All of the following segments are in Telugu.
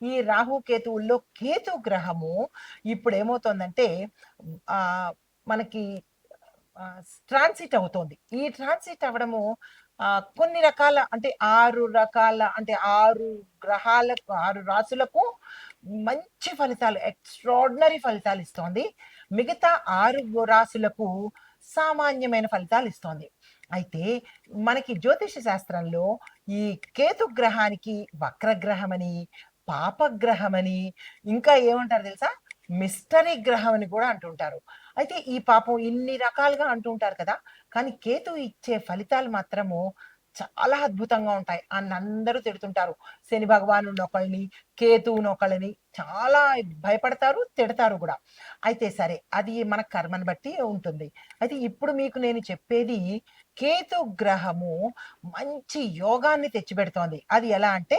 ఈ రాహు కేతువుల్లో కేతు గ్రహము ఇప్పుడు ఏమవుతుందంటే ఆ మనకి ట్రాన్సిట్ అవుతోంది. ఈ ట్రాన్సిట్ అవ్వడము ఆ, కొన్ని రకాల అంటే ఆరు రకాల అంటే ఆరు గ్రహాలకు ఆరు రాసులకు మంచి ఫలితాలు ఎక్స్ట్రాడినరీ ఫలితాలు ఇస్తోంది. మిగతా ఆరు రాసులకు సామాన్యమైన ఫలితాలు ఇస్తోంది. అయితే మనకి జ్యోతిష శాస్త్రంలో ఈ కేతు గ్రహానికి వక్రగ్రహమని పాపగ్రహమని ఇంకా ఏమంటారు తెలుసా? మిస్టరీ గ్రహం అని కూడా అంటుంటారు. అయితే ఈ పాపం ఇన్ని రకాలుగా అంటుంటారు కదా? కానీ కేతు ఇచ్చే ఫలితాలు మాత్రము చాలా అద్భుతంగా ఉంటాయి అని అందరూ తిడుతుంటారు. శని భగవాను ఒకళ్ళని కేతువుని ఒకళ్ళని చాలా భయపడతారు తిడతారు కూడా. అయితే సరే అది మన కర్మని బట్టి ఉంటుంది. అయితే ఇప్పుడు మీకు నేను చెప్పేది కేతు గ్రహము మంచి యోగాన్ని తెచ్చిపెడుతోంది. అది ఎలా అంటే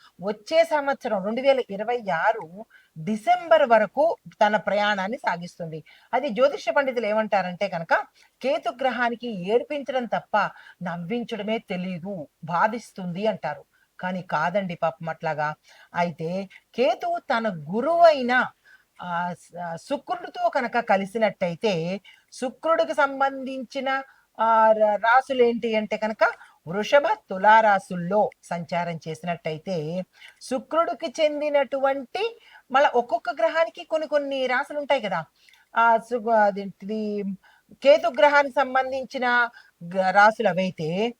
వచ్చే సంవత్సరం రెండు వేల ఇరవై ఆరు డిసెంబర్ వరకు తన ప్రయాణాన్ని సాగిస్తుంది. అది జ్యోతిష పండితులు ఏమంటారంటే కనుక కేతు గ్రహానికి ఏడ్పించడం తప్ప నవ్వించడమే తెలియదు బాధిస్తుంది అంటారు. కానీ కాదండి పాపం అట్లాగా. అయితే కేతు తన గురువైన శుక్రుడితో కనుక కలిసినట్టయితే శుక్రుడికి సంబంధించిన రాసులు ఏంటి అంటే కనుక వృషభ తులారాసుల్లో సంచారం చేసినట్టయితే శుక్రుడికి చెందినటువంటి మళ్ళీ ఒక్కొక్క గ్రహానికి కొన్ని కొన్ని రాసులు ఉంటాయి కదా. ఆ సు- కేతు గ్రహానికి సంబంధించిన రాసులు అవైతే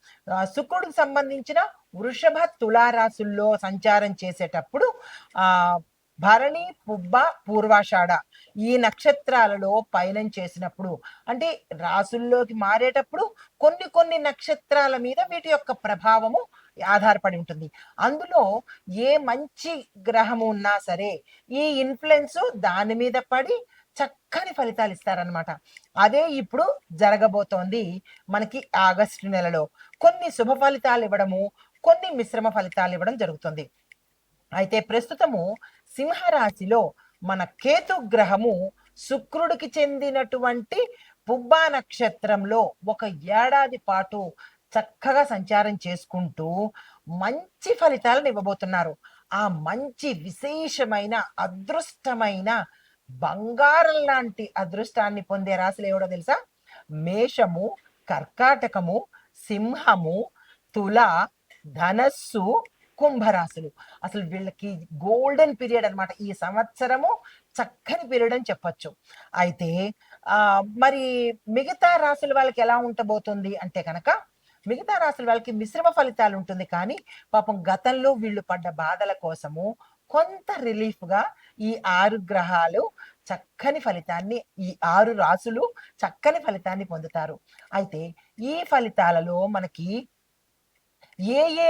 శుక్రుడికి సంబంధించిన వృషభ తులారాసుల్లో సంచారం చేసేటప్పుడు ఆ భరణి పుబ్బ పూర్వాషాఢ ఈ నక్షత్రాలలో పయనం చేసినప్పుడు అంటే రాసుల్లోకి మారేటప్పుడు కొన్ని కొన్ని నక్షత్రాల మీద వీటి యొక్క ప్రభావము ఆధారపడి ఉంటుంది. అందులో ఏ మంచి గ్రహము ఉన్నా సరే ఈ ఇన్ఫ్లుయెన్స్ దాని మీద పడి చక్కని ఫలితాలు ఇస్తారనమాట అదే ఇప్పుడు జరగబోతోంది మనకి ఆగస్టు నెలలో. కొన్ని శుభ ఫలితాలు ఇవ్వడము కొన్ని మిశ్రమ ఫలితాలు ఇవ్వడం జరుగుతుంది. అయితే ప్రస్తుతము సింహరాశిలో మన కేతు గ్రహము శుక్రుడికి చెందినటువంటి పుబ్బా నక్షత్రంలో ఒక ఏడాది పాటు చక్కగా సంచారం చేసుకుంటూ మంచి ఫలితాలను ఇవ్వబోతున్నారు. ఆ మంచి విశేషమైన అదృష్టమైన బంగారం లాంటి అదృష్టాన్ని పొందే రాశులు ఏవడో తెలుసా? మేషము కర్కాటకము సింహము తుల ధనస్సు కుంభరాశులు. అసలు వీళ్ళకి గోల్డెన్ పీరియడ్ అన్నమాట. ఈ సంవత్సరము చక్కని పీరియడ్ అని చెప్పొచ్చు. అయితే ఆ మరి మిగతా రాశుల వాళ్ళకి ఎలా ఉండబోతుంది అంటే కనుక మిగతా రాశుల వాళ్ళకి మిశ్రమ ఫలితాలు ఉంటుంది. కానీ పాపం గతంలో వీళ్ళు పడ్డ బాధల కోసము కొంత రిలీఫ్గా ఈ ఆరు గ్రహాలు చక్కని ఫలితాన్ని ఈ ఆరు రాసులు చక్కని ఫలితాన్ని పొందుతారు. అయితే ఈ ఫలితాలలో మనకి ఏ ఏ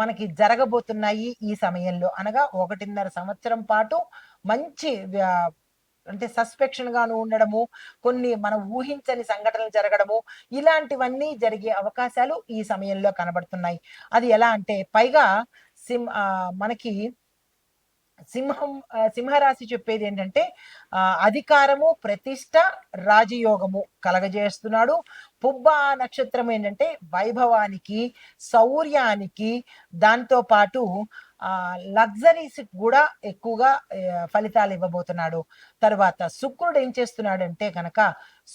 మనకి జరగబోతున్నాయి ఈ సమయంలో. అనగా ఒకటిన్నర సంవత్సరం పాటు మంచి అంటే సస్పెక్షన్ గాను ఉండడము కొన్ని మనం ఊహించని సంఘటనలు జరగడము ఇలాంటివన్నీ జరిగే అవకాశాలు ఈ సమయంలో కనబడుతున్నాయి. అది ఎలా అంటే పైగా సింహ మనకి సింహం సింహరాశి చెప్పేది ఏంటంటే అధికారము ప్రతిష్ట రాజయోగము కలగజేస్తున్నాడు. పుబ్బ నక్షత్రం ఏంటంటే వైభవానికి శౌర్యానికి దాంతో పాటు లగ్జరీస్ కూడా ఎక్కువగా ఫలితాలు ఇవ్వబోతున్నాడు. తర్వాత శుక్రుడు ఏం చేస్తున్నాడంటే కనుక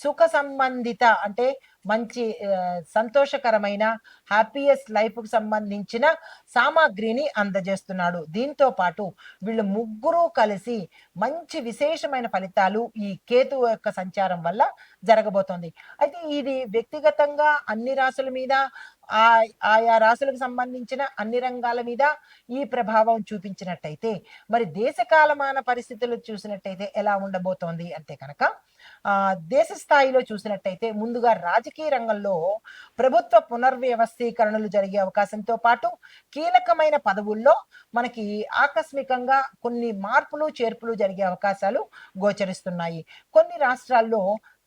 సుఖ సంబంధిత అంటే మంచి సంతోషకరమైన హ్యాపీయెస్ట్ లైఫ్కు సంబంధించిన సామాగ్రిని అందజేస్తున్నాడు. దీంతో పాటు వీళ్ళు ముగ్గురు కలిసి మంచి విశేషమైన ఫలితాలు ఈ కేతు యొక్క సంచారం వల్ల జరగబోతోంది. అయితే ఇది వ్యక్తిగతంగా అన్ని రాసుల మీద ఆ ఆయా రాశులకు సంబంధించిన అన్ని రంగాల మీద ఈ ప్రభావం చూపించినట్టయితే మరి దేశ కాలమాన పరిస్థితులు చూసినట్టయితే ఎలా ఉండబోతోంది అంటే కనుక ఆ దేశ స్థాయిలో చూసినట్టయితే ముందుగా రాజకీయ రంగంలో ప్రభుత్వ పునర్వ్యవస్థీకరణలు జరిగే అవకాశంతో పాటు కీలకమైన పదవుల్లో మనకి ఆకస్మికంగా కొన్ని మార్పులు చేర్పులు జరిగే అవకాశాలు గోచరిస్తున్నాయి. కొన్ని రాష్ట్రాల్లో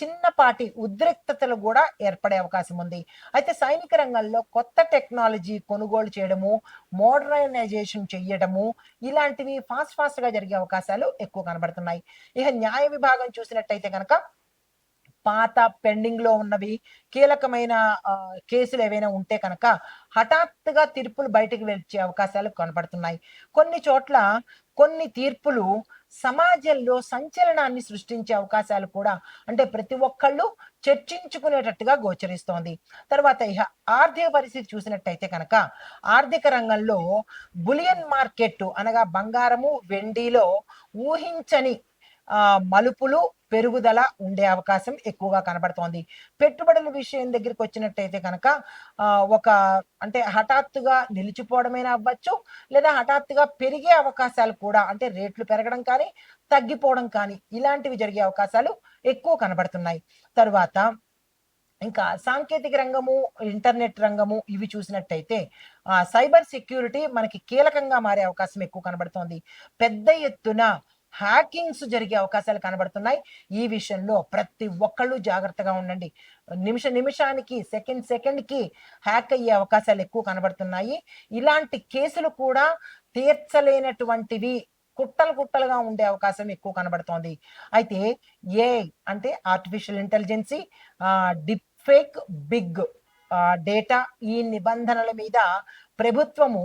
చిన్నపాటి ఉద్రిక్తతలు కూడా ఏర్పడే అవకాశం ఉంది. అయితే సైనిక రంగంలో కొత్త టెక్నాలజీ కొనుగోలు చేయడము మోడర్నైజేషన్ చేయడము ఇలాంటివి ఫాస్ట్ ఫాస్ట్గా జరిగే అవకాశాలు ఎక్కువ కనబడుతున్నాయి. ఇక న్యాయ విభాగం చూసినట్టయితే కనుక పాత పెండింగ్లో ఉన్నవి కీలకమైన కేసులు ఏవైనా ఉంటే కనుక హఠాత్తుగా తీర్పులు బయటకు వచ్చే అవకాశాలు కనపడుతున్నాయి కొన్ని చోట్ల కొన్ని తీర్పులు సమాజంలో సంచలనాన్ని సృష్టించే అవకాశాలు కూడా అంటే ప్రతి ఒక్కళ్ళు చర్చించుకునేటట్టుగా గోచరిస్తోంది. తర్వాత ఇహ ఆర్థిక పరిస్థితి చూసినట్టయితే కనుక ఆర్థిక రంగంలో బులియన్ మార్కెట్ అనగా బంగారము వెండిలో ఊహించని మలుపులు పెరుగుదల ఉండే అవకాశం ఎక్కువగా కనబడుతోంది. పెట్టుబడుల విషయం దగ్గరికి వచ్చినట్టయితే కనుక ఒక అంటే హఠాత్తుగా నిలిచిపోవడమైనా అవ్వచ్చు లేదా హఠాత్తుగా పెరిగే అవకాశాలు కూడా అంటే రేట్లు పెరగడం కానీ తగ్గిపోవడం కానీ ఇలాంటివి జరిగే అవకాశాలు ఎక్కువ కనబడుతున్నాయి. తరువాత ఇంకా సాంకేతిక రంగము ఇంటర్నెట్ రంగము ఇవి చూసినట్టయితే ఆ సైబర్ సెక్యూరిటీ మనకి కీలకంగా మారే అవకాశం ఎక్కువ కనబడుతోంది. పెద్ద ఎత్తున హ్యాకింగ్స్ జరిగే అవకాశాలు కనబడుతున్నాయి. ఈ విషయంలో ప్రతి ఒక్కళ్ళు జాగ్రత్తగా ఉండండి. నిమిష నిమిషానికి సెకండ్ సెకండ్కి హ్యాక్ అయ్యే అవకాశాలు ఎక్కువ కనబడుతున్నాయి. ఇలాంటి కేసులు కూడా తీర్చలేనటువంటివి కుట్టలు కుట్టలుగా ఉండే అవకాశం ఎక్కువ కనబడుతోంది. అయితే ఏ అంటే artificial intelligence deep fake big data ఈ నిబంధనల మీద ప్రభుత్వము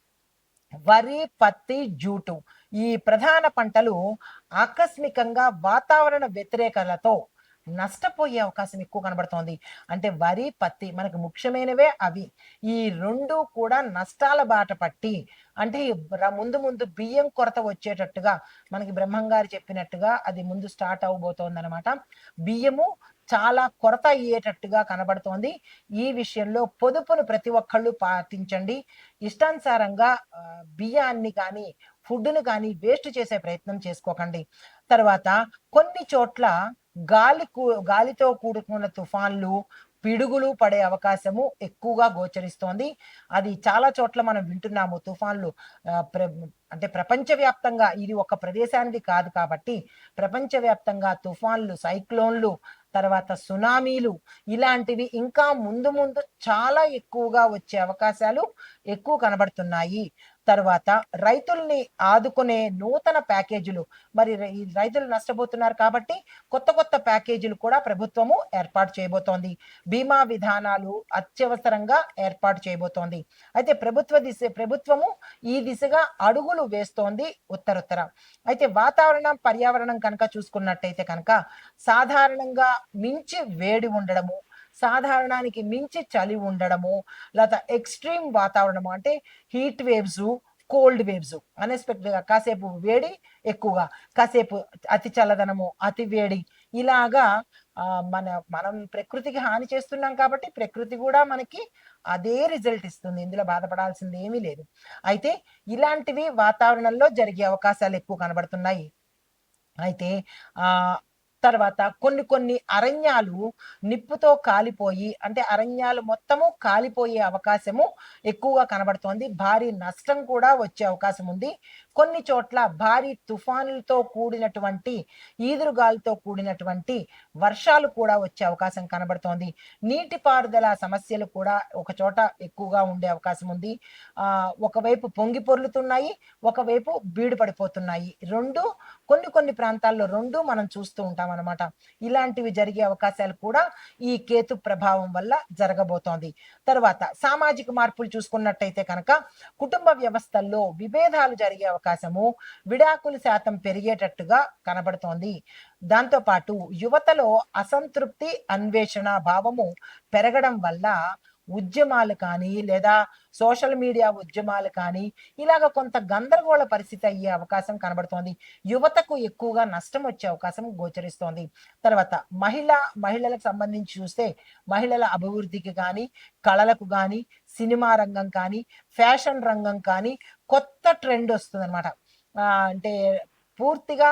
వరి పత్తి జూటు. ఈ ప్రధాన పంటలు ఆకస్మికంగా వాతావరణ వ్యతిరేకతలతో నష్టపోయే అవకాశం ఎక్కువ కనబడుతోంది. అంటే వరి పత్తి మనకు ముఖ్యమైనవే అవి. ఈ రెండు కూడా నష్టాల బాట పట్టి అంటే ముందు ముందు బియ్యం కొరత వచ్చేటట్టుగా మనకి బ్రహ్మంగారు చెప్పినట్టుగా అది ముందు స్టార్ట్ అవబోతోంది అనమాట బియ్యము చాలా కొరత అయ్యేటట్టుగా కనబడుతోంది. ఈ విషయంలో పొదుపును ప్రతి ఒక్కళ్ళు పాటించండి. ఇష్టానుసారంగా బియ్యాన్ని కానీ ఫుడ్ను కానీ వేస్ట్ చేసే ప్రయత్నం చేసుకోకండి. తర్వాత కొన్ని చోట్ల గాలి కూ- గాలితో కూడుకున్న తుఫాన్లు పిడుగులు పడే అవకాశము ఎక్కువగా గోచరిస్తోంది. అది చాలా చోట్ల మనం వింటున్నాము. తుఫాన్లు ప్ర అంటే ప్రపంచవ్యాప్తంగా ఇది ఒక ప్రదేశానికి కాదు కాబట్టి ప్రపంచవ్యాప్తంగా తుఫాన్లు సైక్లోన్లు తర్వాత సునామీలు ఇలాంటివి ఇంకా ముందు ముందు చాలా ఎక్కువగా వచ్చే అవకాశాలు ఎక్కువ కనబడుతున్నాయి. తర్వాత రైతుల్ని ఆదుకునే నూతన ప్యాకేజీలు. మరి ఈ రైతులు నష్టపోతున్నారు కాబట్టి కొత్త కొత్త ప్యాకేజీలు కూడా ప్రభుత్వము ఏర్పాటు చేయబోతోంది. బీమా విధానాలు అత్యవసరంగా ఏర్పాటు చేయబోతోంది. అయితే ప్రభుత్వ దిశ ప్రభుత్వము ఈ దిశగా అడుగులు వేస్తోంది ఉత్తరుత్తర. అయితే వాతావరణం పర్యావరణం కనుక చూసుకున్నట్టయితే కనుక సాధారణంగా మించి వేడి ఉండడము సాధారణానికి మించి చలి ఉండడము లేదా ఎక్స్ట్రీమ్ వాతావరణము అంటే హీట్ వేవ్స్ కోల్డ్ వేవ్స్ అన్ఎక్స్పెక్టెడ్గా కాసేపు వేడి ఎక్కువగా కాసేపు అతి చల్లదనము అతి వేడి ఇలాగా మన మనం ప్రకృతికి హాని చేస్తున్నాం కాబట్టి ప్రకృతి కూడా మనకి అదే రిజల్ట్ ఇస్తుంది. ఇందులో బాధపడాల్సింది ఏమీ లేదు. అయితే ఇలాంటివి వాతావరణంలో జరిగే అవకాశాలు ఎక్కువ కనబడుతున్నాయి. అయితే ఆ తర్వాత కొన్ని కొన్ని అరణ్యాలు నిప్పుతో కాలిపోయి అంటే అరణ్యాలు మొత్తము కాలిపోయే అవకాశము ఎక్కువగా కనబడుతోంది. భారీ నష్టం కూడా వచ్చే అవకాశం ఉంది. కొన్ని చోట్ల భారీ తుఫానులతో కూడినటువంటి ఈదురుగాలితో కూడినటువంటి వర్షాలు కూడా వచ్చే అవకాశం కనబడుతోంది. నీటిపారుదల సమస్యలు కూడా ఒక చోట ఎక్కువగా ఉండే అవకాశం ఉంది. ఆ ఒకవైపు పొంగి పొర్లుతున్నాయి ఒకవైపు బీడు పడిపోతున్నాయి. రెండు కొన్ని కొన్ని ప్రాంతాల్లో రెండు మనం చూస్తూ ఉంటాం అనమాట ఇలాంటివి జరిగే అవకాశాలు కూడా ఈ కేతు ప్రభావం వల్ల జరగబోతోంది. తర్వాత సామాజిక మార్పులు చూసుకున్నట్టయితే కనుక కుటుంబ వ్యవస్థల్లో విభేదాలు జరిగే అవకాశము విడాకుల శాతం పెరిగేటట్టుగా కనబడుతోంది. దాంతో పాటు యువతలో అసంతృప్తి అన్వేషణ భావము పెరగడం వల్ల ఉద్యమాలు కానీ లేదా సోషల్ మీడియా ఉద్యమాలు కానీ ఇలాగ కొంత గందరగోళ పరిస్థితి అయ్యే అవకాశం కనబడుతోంది. యువతకు ఎక్కువగా నష్టం వచ్చే అవకాశం గోచరిస్తోంది. తర్వాత మహిళ మహిళలకు సంబంధించి చూస్తే మహిళల అభివృద్ధికి కానీ కళలకు కానీ సినిమా రంగం కానీ ఫ్యాషన్ రంగం కానీ కొత్త ట్రెండ్ వస్తుంది అనమాట అంటే పూర్తిగా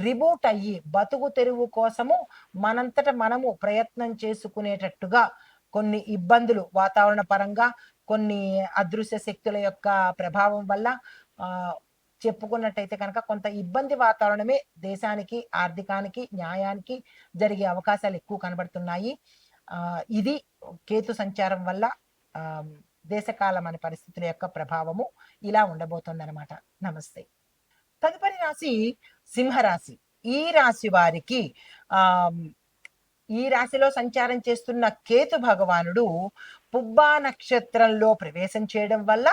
రిబూట్ అయ్యి బతుకు తెరువు కోసము మనంతట మనము ప్రయత్నం చేసుకునేటట్టుగా కొన్ని ఇబ్బందులు వాతావరణ పరంగా కొన్ని అదృశ్య శక్తుల యొక్క ప్రభావం వల్ల చెప్పుకున్నట్టయితే కనుక కొంత ఇబ్బంది వాతావరణమే దేశానికి ఆర్థికానికి న్యాయానికి జరిగే అవకాశాలు ఎక్కువ కనబడుతున్నాయి. ఇది కేతు సంచారం వల్ల దేశకాలం అనే పరిస్థితుల యొక్క ప్రభావము ఇలా ఉండబోతుంది అనమాట నమస్తే. తదుపరి రాశి సింహరాశి. ఈ రాశి వారికి ఆ ఈ రాశిలో సంచారం చేస్తున్న కేతు భగవానుడు పుబ్బా నక్షత్రంలో ప్రవేశం చేయడం వల్ల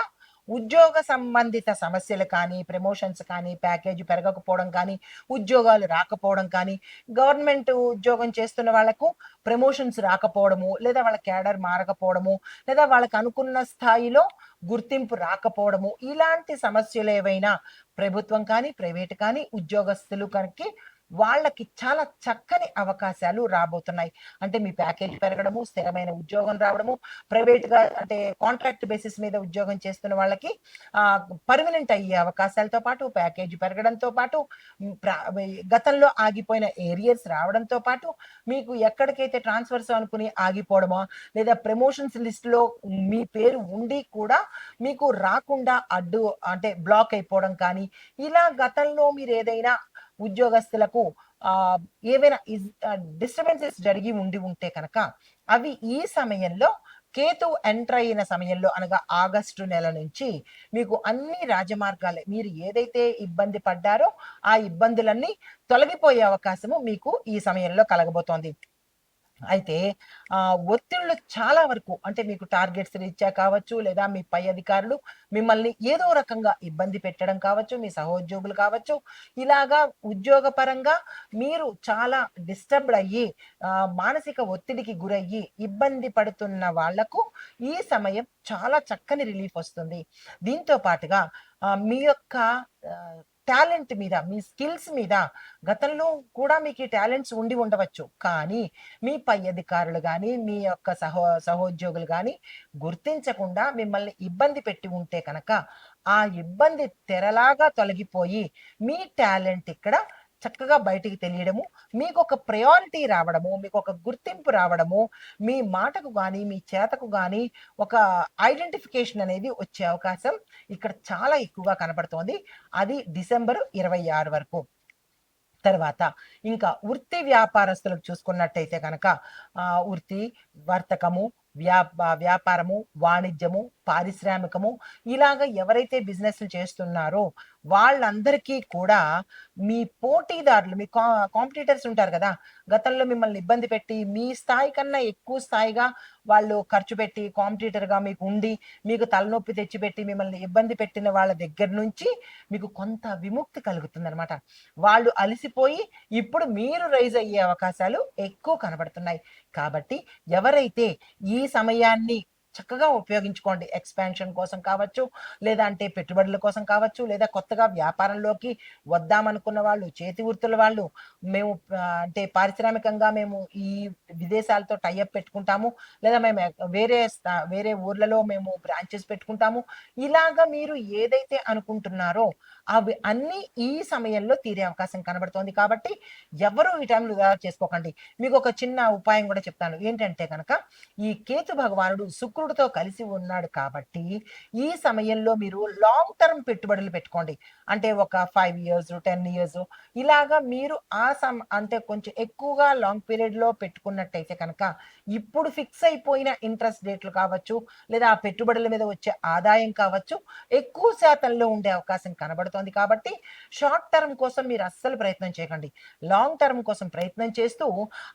ఉద్యోగ సంబంధిత సమస్యలు కానీ ప్రమోషన్స్ కానీ ప్యాకేజీ పెరగకపోవడం కానీ ఉద్యోగాలు రాకపోవడం కానీ గవర్నమెంట్ ఉద్యోగం చేస్తున్న వాళ్ళకు ప్రమోషన్స్ రాకపోవడము లేదా వాళ్ళ క్యాడర్ మారకపోవడము లేదా వాళ్ళకి అనుకున్న స్థాయిలో గుర్తింపు రాకపోవడము ఇలాంటి సమస్యలు ఏవైనా ప్రభుత్వం కానీ ప్రైవేట్ కానీ ఉద్యోగస్తులు కనుక వాళ్ళకి చాలా చక్కని అవకాశాలు రాబోతున్నాయి. అంటే మీ ప్యాకేజ్ పెరగడము స్థిరమైన ఉద్యోగం రావడము ప్రైవేట్గా అంటే కాంట్రాక్ట్ బేసిస్ మీద ఉద్యోగం చేస్తున్న వాళ్ళకి ఆ పర్మనెంట్ అయ్యే అవకాశాలతో పాటు ప్యాకేజ్ పెరగడంతో పాటు గతంలో ఆగిపోయిన ఏరియర్స్ రావడంతో పాటు మీకు ఎక్కడికైతే ట్రాన్స్ఫర్స్ అనుకుని ఆగిపోవడమో లేదా ప్రమోషన్స్ లిస్ట్లో మీ పేరు ఉండి కూడా మీకు రాకుండా అడ్డు అంటే బ్లాక్ అయిపోవడం కానీ ఇలా గతంలో మీరు ఏదైనా ఉద్యోగస్తులకు ఆ ఏవైనా డిస్టర్బెన్సెస్ జరిగి ఉండి ఉంటే కనుక అవి ఈ సమయంలో కేతు ఎంటర్ అయిన సమయంలో అనగా ఆగస్టు నెల నుంచి మీకు అన్ని రాజమార్గాలే మీరు ఏదైతే ఇబ్బంది పడ్డారో ఆ ఇబ్బందులన్నీ తొలగిపోయే అవకాశము మీకు ఈ సమయంలో కలగబోతోంది. అయితే ఆ ఒత్తిళ్ళు చాలా వరకు అంటే మీకు టార్గెట్స్ రీత్యా కావచ్చు లేదా మీ పై అధికారులు మిమ్మల్ని ఏదో రకంగా ఇబ్బంది పెట్టడం కావచ్చు మీ సహోద్యోగులు కావచ్చు ఇలాగా ఉద్యోగపరంగా మీరు చాలా డిస్టర్బ్డ్ అయ్యి ఆ, మానసిక ఒత్తిడికి గురయ్యి ఇబ్బంది పడుతున్న వాళ్ళకు ఈ సమయం చాలా చక్కని రిలీఫ్ వస్తుంది. దీంతో పాటుగా మీ యొక్క టాలెంట్ మీద మీ స్కిల్స్ మీద గతంలో కూడా మీకు ఈ టాలెంట్స్ ఉండి ఉండవచ్చు. కానీ మీ పై అధికారులు కానీ మీ యొక్క సహో సహోద్యోగులు కానీ గుర్తించకుండా మిమ్మల్ని ఇబ్బంది పెట్టి ఉంటే కనుక ఆ ఇబ్బంది తెరలాగా తొలగిపోయి మీ టాలెంట్ ఇక్కడ చక్కగా బయటికి తెలియడము మీకు ఒక ప్రయారిటీ రావడము మీకు ఒక గుర్తింపు రావడము మీ మాటకు కానీ మీ చేతకు కానీ ఒక ఐడెంటిఫికేషన్ అనేది వచ్చే అవకాశం ఇక్కడ చాలా ఎక్కువగా కనపడుతోంది అది డిసెంబర్ ఇరవై ఆరు వరకు. తర్వాత ఇంకా వృత్తి వ్యాపారస్తులకు చూసుకున్నట్టయితే కనుక వృత్తి వర్తకము వ్యాప వ్యాపారము వాణిజ్యము పారిశ్రామికము ఇలాగ ఎవరైతే బిజినెస్లు చేస్తున్నారో వాళ్ళందరికీ కూడా మీ పోటీదారులు మీ కా కాంపిటీటర్స్ ఉంటారు కదా గతంలో మిమ్మల్ని ఇబ్బంది పెట్టి మీ స్థాయి కన్నా ఎక్కువ స్థాయిగా వాళ్ళు ఖర్చు పెట్టి కాంపిటీటర్గా మీకు ఉండి మీకు తలనొప్పి తెచ్చిపెట్టి మిమ్మల్ని ఇబ్బంది పెట్టిన వాళ్ళ దగ్గర నుంచి మీకు కొంత విముక్తి కలుగుతుందనమాట వాళ్ళు అలసిపోయి ఇప్పుడు మీరు రైజ్ అయ్యే అవకాశాలు ఎక్కువ కనబడుతున్నాయి. కాబట్టి ఎవరైతే ఈ సమయాన్ని చక్కగా ఉపయోగించుకోండి. ఎక్స్పాన్షన్ కోసం కావచ్చు లేదా అంటే పెట్టుబడుల కోసం కావచ్చు లేదా కొత్తగా వ్యాపారంలోకి వద్దామనుకున్న వాళ్ళు చేతి వృత్తుల వాళ్ళు మేము అంటే పారిశ్రామికంగా మేము ఈ విదేశాలతో టైఅప్ పెట్టుకుంటాము లేదా మేము వేరే వేరే ఊర్లలో మేము బ్రాంచెస్ పెట్టుకుంటాము. ఇలాగా మీరు ఏదైతే అనుకుంటున్నారో అవి అన్ని ఈ సమయంలో తీరే అవకాశం కనబడుతోంది కాబట్టి ఎవరు ఈ టైంలో వృధా చేసుకోకండి. మీకు ఒక చిన్న ఉపాయం కూడా చెప్తాను. ఏంటంటే కనుక ఈ కేతు భగవానుడు శుక్రుడితో కలిసి ఉన్నాడు కాబట్టి ఈ సమయంలో మీరు లాంగ్ టర్మ్ పెట్టుబడులు పెట్టుకోండి. అంటే ఒక ఫైవ్ ఇయర్స్ టెన్ ఇయర్స్ ఇలాగా మీరు ఆ సమ అంటే కొంచెం ఎక్కువగా లాంగ్ పీరియడ్లో పెట్టుకున్నట్టయితే కనుక ఇప్పుడు ఫిక్స్ అయిపోయిన ఇంట్రెస్ట్ రేట్లు కావచ్చు లేదా ఆ పెట్టుబడుల మీద వచ్చే ఆదాయం కావచ్చు ఎక్కువ శాతంలో ఉండే అవకాశం కనబడుతోంది కాబట్టి షార్ట్ టర్మ్ కోసం మీరు అస్సలు ప్రయత్నం చేయకండి. లాంగ్ టర్మ్ కోసం ప్రయత్నం చేస్తూ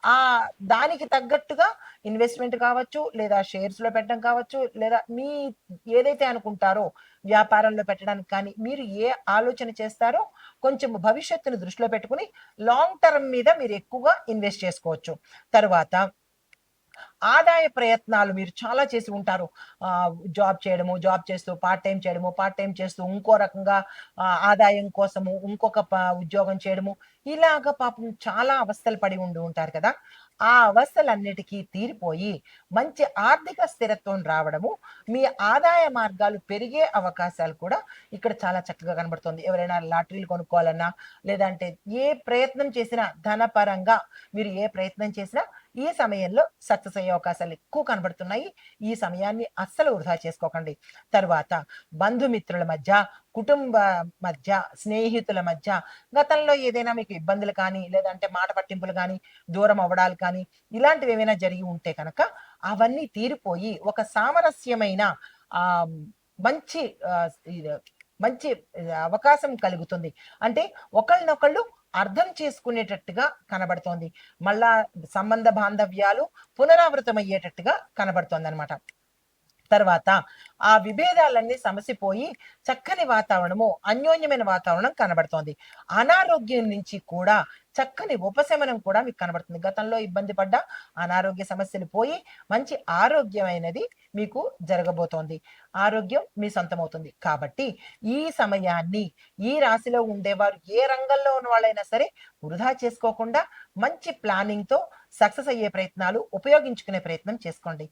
ఆ దానికి తగ్గట్టుగా ఇన్వెస్ట్మెంట్ కావచ్చు లేదా షేర్స్లో పెట్టడం కావచ్చు లేదా మీ ఏదైతే అనుకుంటారో వ్యాపారంలో పెట్టడానికి కానీ మీరు ఏ ఆలోచన చేస్తారో కొంచెం భవిష్యత్తును దృష్టిలో పెట్టుకుని లాంగ్ టర్మ్ మీద మీరు ఎక్కువగా ఇన్వెస్ట్ చేసుకోవచ్చు. తర్వాత ఆదాయ ప్రయత్నాలు మీరు చాలా చేసి ఉంటారు. ఆ, జాబ్ చేయడము జాబ్ చేస్తూ పార్ట్ టైం చేయడము పార్ట్ టైం చేస్తూ ఇంకో రకంగా ఆదాయం కోసము ఇంకొక ఉద్యోగం చేయడము ఇలాగ పాపం చాలా అవస్థలు పడి ఉండి ఉంటారు కదా. ఆ అవస్థలన్నిటికీ తీరిపోయి మంచి ఆర్థిక స్థిరత్వం రావడము మీ ఆదాయ మార్గాలు పెరిగే అవకాశాలు కూడా ఇక్కడ చాలా చక్కగా కనబడుతుంది. ఎవరైనా లాటరీలు కొనుక్కోవాలన్నా లేదంటే ఏ ప్రయత్నం చేసినా ధనపరంగా మీరు ఏ ప్రయత్నం చేసినా ఈ సమయంలో సక్సెస్ అయ్యే అవకాశాలు ఎక్కువ కనబడుతున్నాయి. ఈ సమయాన్ని అస్సలు వృధా చేసుకోకండి. తర్వాత బంధుమిత్రుల మధ్య కుటుంబ మధ్య స్నేహితుల మధ్య గతంలో ఏదైనా మీకు ఇబ్బందులు కానీ లేదంటే మాట పట్టింపులు కానీ దూరం అవ్వడాలు కానీ ఇలాంటివి ఏమైనా జరిగి ఉంటే కనుక అవన్నీ తీరిపోయి ఒక సామరస్యమైన ఆ మంచి మంచి అవకాశం కలుగుతుంది. అంటే ఒకళ్ళనొకళ్ళు అర్థం చేసుకునేటట్టుగా కనబడుతోంది. మళ్ళా సంబంధ బాంధవ్యాలు పునరావృతమయ్యేటట్టుగా కనబడుతోంది అనమాట తర్వాత ఆ విభేదాలన్నీ సమసిపోయి చక్కని వాతావరణము అన్యోన్యమైన వాతావరణం కనబడుతోంది. అనారోగ్యం నుంచి కూడా చక్కని ఉపశమనం కూడా మీకు కనబడుతుంది. గతంలో ఇబ్బంది పడ్డ అనారోగ్య సమస్యలు పోయి మంచి ఆరోగ్యమైనది మీకు జరగబోతోంది. ఆరోగ్యం మీ సొంతమవుతుంది. కాబట్టి ఈ సమయాన్ని ఈ రాశిలో ఉండేవారు ఏ రంగంలో ఉన్న వాళ్ళైనా సరే వృధా చేసుకోకుండా మంచి ప్లానింగ్తో సక్సెస్ అయ్యే ప్రయత్నాలు ఉపయోగించుకునే ప్రయత్నం చేసుకోండి.